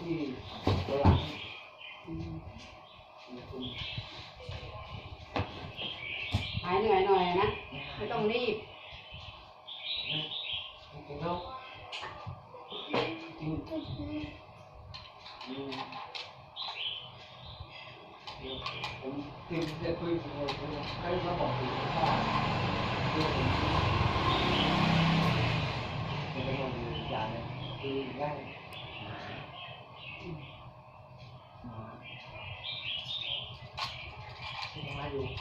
ที่ตัวหลังอืมมีคุณหายเหนื่อยหน่อยนะ ไม่ต้องรีบนะจริงๆแล้วจริงอืมเดี๋ยวผมจริงจคุยกับผมผมให้เขาบอกถึงว่าเรื่อผมจะเป็นคนดีอย่างนึงคือได้หมาหมาที่มาอยู่กับ ข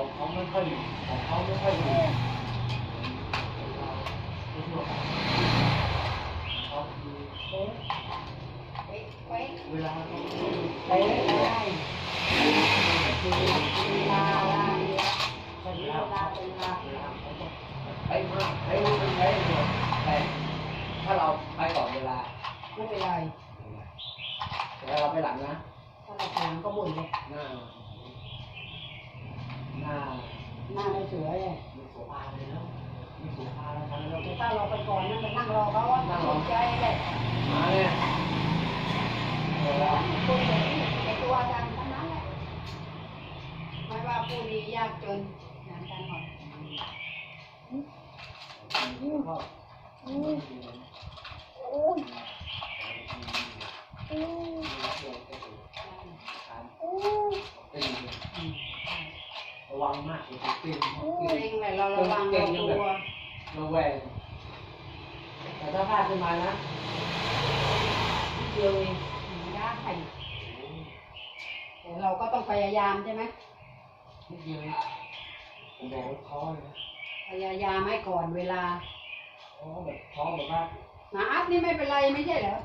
องเขาไม่ค่อยของเขาไม่ค่อยดีทั่วไปเขาคือเอ๊ะเว้ยเว้ยเวลาไปได้คือเวลาเยอะใช่เวลาเป็นลาไปมาไปรู้เป็นไปหมดแต่ถ้าเราไปก่อนเวลาไม่เป็นไร แต่ถ้าเราไปหลังนะ ถ้าเราถามก็บ่นเลย หน้าหน้าหน้าไม่สวยเลยมีโสภาเลยแล้วมีโสภาแล้วทำให้เราแต่ถ้าเราไปก่อนนั่นไปนั่งรอเขาว่านั่งรอใจเลยมาเนี่ยเวลาตัวในตัวอาจารย์ทั้งนั้นแหละไม่ว่าผู้ดียากจนอย่างกันหมดก็ระ วังมากเลยตื่นเองแหละเราระวังเรากลัวระแวงแต่ถ้าพลาดขึ้นมานะเดียวเองได้แต่เราก็ต้องพยายามใช่ไหมนิดเดียวเองผมบอกว่าท้อเลยนะพยายามให้ก่อนเวลาท้อแบบท้อแบบว่าหมาอัดนี่ไม่เป็นไรไม่ใช่เหรอ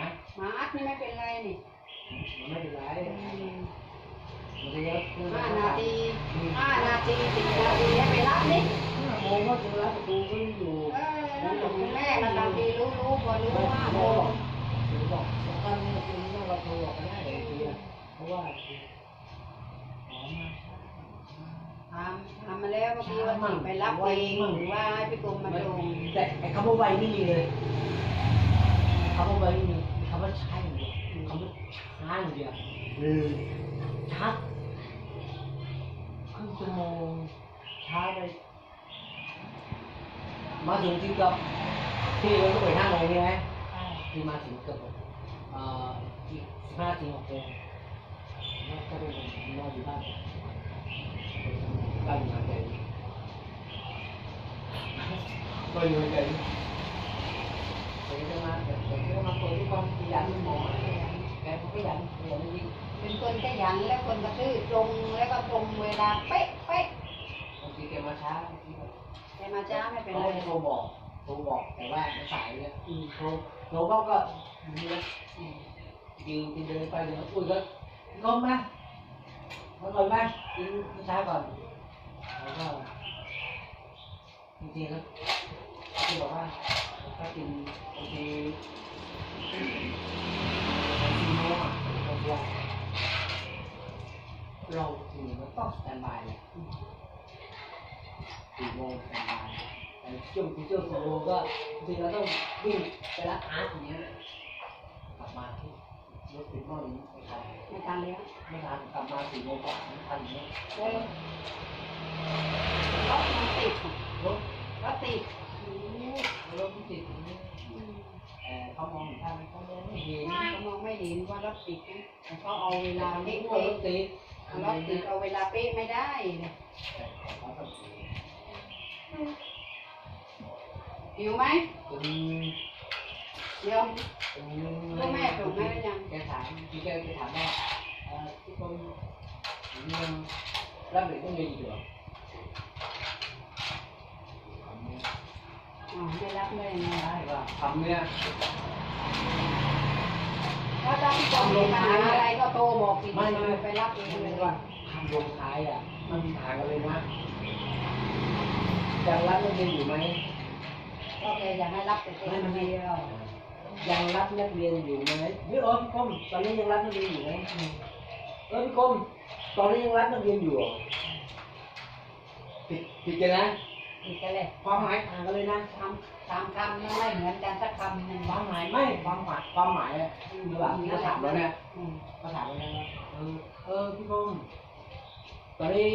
นะหมาอัดนี่ไม่เป็นไรนี่มันไม่เป็นไร ห้านาทีห้านาทีสิบนาทีให้ไปรับนี่โมงก็จะรับประตูก็อยู่เออแม่กันบางทีรู้รู้พอรู้ว่าโมโมงถึงบอกตอนนี้คุณแม่เราโทรออกไปได้เลยทีเพราะว่าอ๋อมาทำทำมาแล้วเมื่อกี้ว่าไปรับเองหรือว่าให้พี่กรมมาลงแต่คำว่าไวไม่มีเลยคำว่าไวไม่มีคำว่าใช่อย่างเดียวคำว่าช้าอย่างเดียวเลยช้าครึ่ งชั่วโมงช้าไปมาถึงที่กับที่เราต้องไปห้าโมงใช่ไหมที่มาถึงเกือบเอ่ออีกสิบห้าถึงหกโมงแล้วก็ไปนอนอยู่บ้านบ้านอยู่หาดใหญ่ก็อยู่หาดใหญ่ ผมจะมาผมจะมาเปิดที่ความขยันหมอแกเขาขยันขยันจริง เป็นันและคนกระตือตรงแล้วก็ตรงเวลาเป๊ะเป๊ะบางทีแกมาช้าบางทีแบบแต่มาช้าไม่เป็นเขาไรจะโทรบอกโทรบอกแต่ว่าสายเนี่ยโทรโทรเขาก็มีนยืนเดินไปเดินมาอุ้ยก็ก้มมามาก่อนไหมกินช้าก่อนแล้วก็จริงๆแล้วที่บอกว่าถ้ากินบางที ถึงมันต้องสแตนบายเลยสี่โมงสแตนบายแต่ช่วงที่ช่วงสี่โมงก็จริงๆเราต้องวิ่งไปรับอาร์ตอย่างเงี้ยกลับมาที่รถติดหม้อนี้ไม่ทันไม่ทันแล้วไม่ทันกลับมาสี่โมงกว่าไม่ทันอย่างเงี้ยเออรถมันติดรถรถติดรถที่ติดอย่างเงี้ยแต่เขามองเห็นทางเขามองไม่เห็นเขามองไม่เห็นว่ารถติดนะแต่เขาเอาเวลาเล็เป๊ะกกว่ารถติดรถติดเอาเวลาเป๊ะไม่ได้เลยแต่เขาทำเองหิวไหมจนเดี๋ยวจนพ่อแม่ส่งให้หรือยังแกถามพี่แกถามว่าเอ่อทุกคนยังรับเด็กต้องเรียนอยู่เหรออ๋อไม่รับเลยไงใช่ว่าทำเนี่ยถ้า ถ้าพี่กรมมีปัญหาอะไรก็โทรบอกสิไปรับเองไม่เลใช่ยว่าทำลงท้ายอะ มันมีทางกันเลยนะยังรับนักเรียนอยู่ไหมก็แกอยากให้รับแต่เองเดียวยังรับนักเรียนอยู่ไหมพี่เออพี่คมตอนนี้ยังรับนักเรียนอยู่ไหมเออพี่คมตอนนี้ยังรับนักเรียนอยู่เหรอผิดผิดกันนะ อีกกันเลยความหมายต่างกันเลยนะคำสามคำมันไม่เหมือนกันสักคำหนึ่งความหมายไม่ความหมายความหมายอะคือแบบที่เขาถามเราเนี่ยอืมเขาถามเราเนี่ยว่าเออเออพี่พงศ์ตอนนี้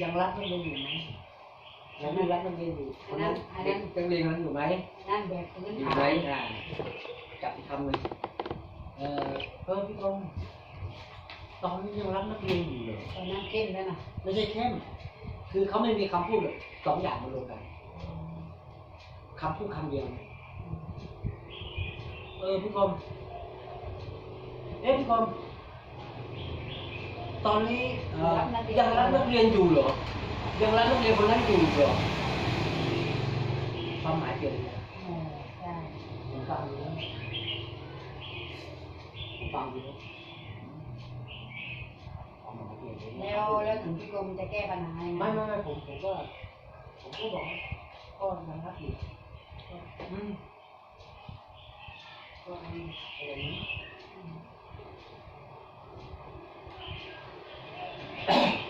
ยังรักนักเรียนอยู่ไหมยังไม่รักนักเรียนอยู่คนนั้นเด็กนักเรียนคนนั้นอยู่ไหมนั่นแบบพื้นอยู่ฐาไหมนอ่าจับอีกคำหนึ่งเออเออพี่พงศ์ตอนนี้ยังรักนักเรียนอยู่เหรอตอนนั้นเข้มแล้วนะไม่ใช่เข้ม คือเขาไม่มีคำพูดเลยสองอย่างมารวมกันคำพูดคำเดียว เออพี่กรมเอ๊ะพี่กรมตอนนี้เอ่อยังรับนักเรียนอยู่เหรอ ยังรับนักเรียนคนนั้นอยู่เหรอความหมายเปลี่ยนเลยเออใช่ผมฟังดูนะผมฟังดูนะความหมายเปลี่ยนเลย แล้วแล้วถึงพี่กรมจะแก้ปัญหายังไงไม่ไม่ไม่ผมผมก็ผมก็บอกว่าก็ยังรับอยู่อืมก็อืมอะไรนี้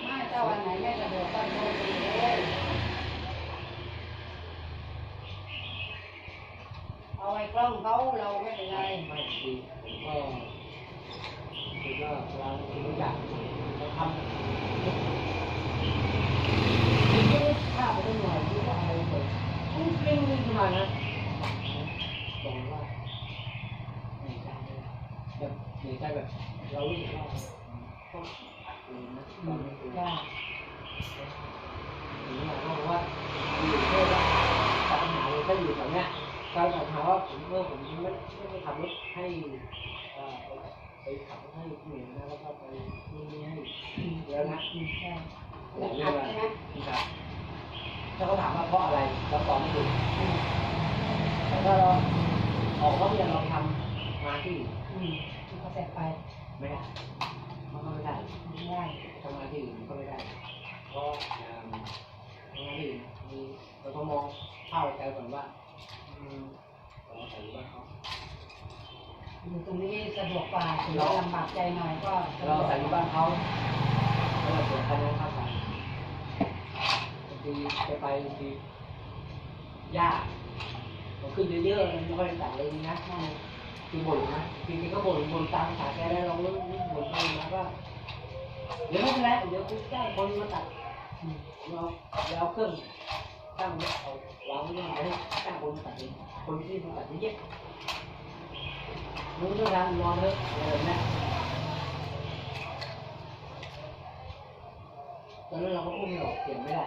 ไม่ถ้าวันไหนไม่สะดวกก็โทรไปเลยเอาไว้กล้องเขาเราไม่เป็นไร ไม่ดีผมก็คือก็เราคือทุกอย่างเราทำคือก็ได้ภาพไปตั้งหน่อยที่ว่าอะไรแบบพุ่งเปรี้ยงขึ้นมานะบอกว่าเหนื่อยใจเลย คือยใจแบบเรารู้สึกว่าต้องอัดเองนะตอนนี้คือจ้หรือหมายความว่าอยู่เพื่อว่าปัญหาเลยถ้าอยู่แถวเนี้ยการปัญหาว่าผมเมื่อผมไม่ไม่ได้ขับรถให้ไปขับรถให้ผู้หญิงนะแล้วก็ไปนี่ให้แล้วนะอืมใช่หลายอัเรื่ยนะครับถ้าเขาถามว่าเพราะอะไรเราตอบไม่ถูกแต่ถ้าเราออกเขาเรียนเราทำงาที่ แสบไปไม่ได้มันก็ไม่ได้ไม่ได้ทำงานที่อื่นก็ไม่ได้ เพราะทำงานที่อื่นมีเราต้องมองภาพใจก่อนว่าอืมเราใส่บ้านเขาอยู่ตรงนี้สะดวกกว่าถึงจะลำบากใจหน่อยก็เราใส่ที่บ้านเขาแล้วเราเสียค่าน้ำค่าไฟบางทีไปไปบางทียากมันขึ้นเยอะๆไม่ค่อยได้ตัดเลยนะอืม คือบ่นนะจริงๆก็บ่นบ่นตามภาษาแกได้เรื่องนี้บ่นไปมาว่าเดี๋ยวไม่เป็นไรเดี๋ยวกูจ้างคนมาตัดเราเราเครื่องตั้งเอาวางไว้ยังไงให้จ้งคนตัดเองคนที่มาตัดเยอะมึงต้องการนอเถอะอะไรนี้ตอนนั้นเราก็พูดไม่ออกเสียงไม่ได้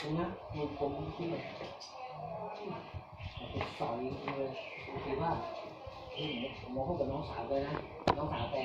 ตรงนั้นมันผมคิดแบบสอนเลยคิดว่า ผมมาพูดกับน้องสาวเลยนะ น้องสาวแก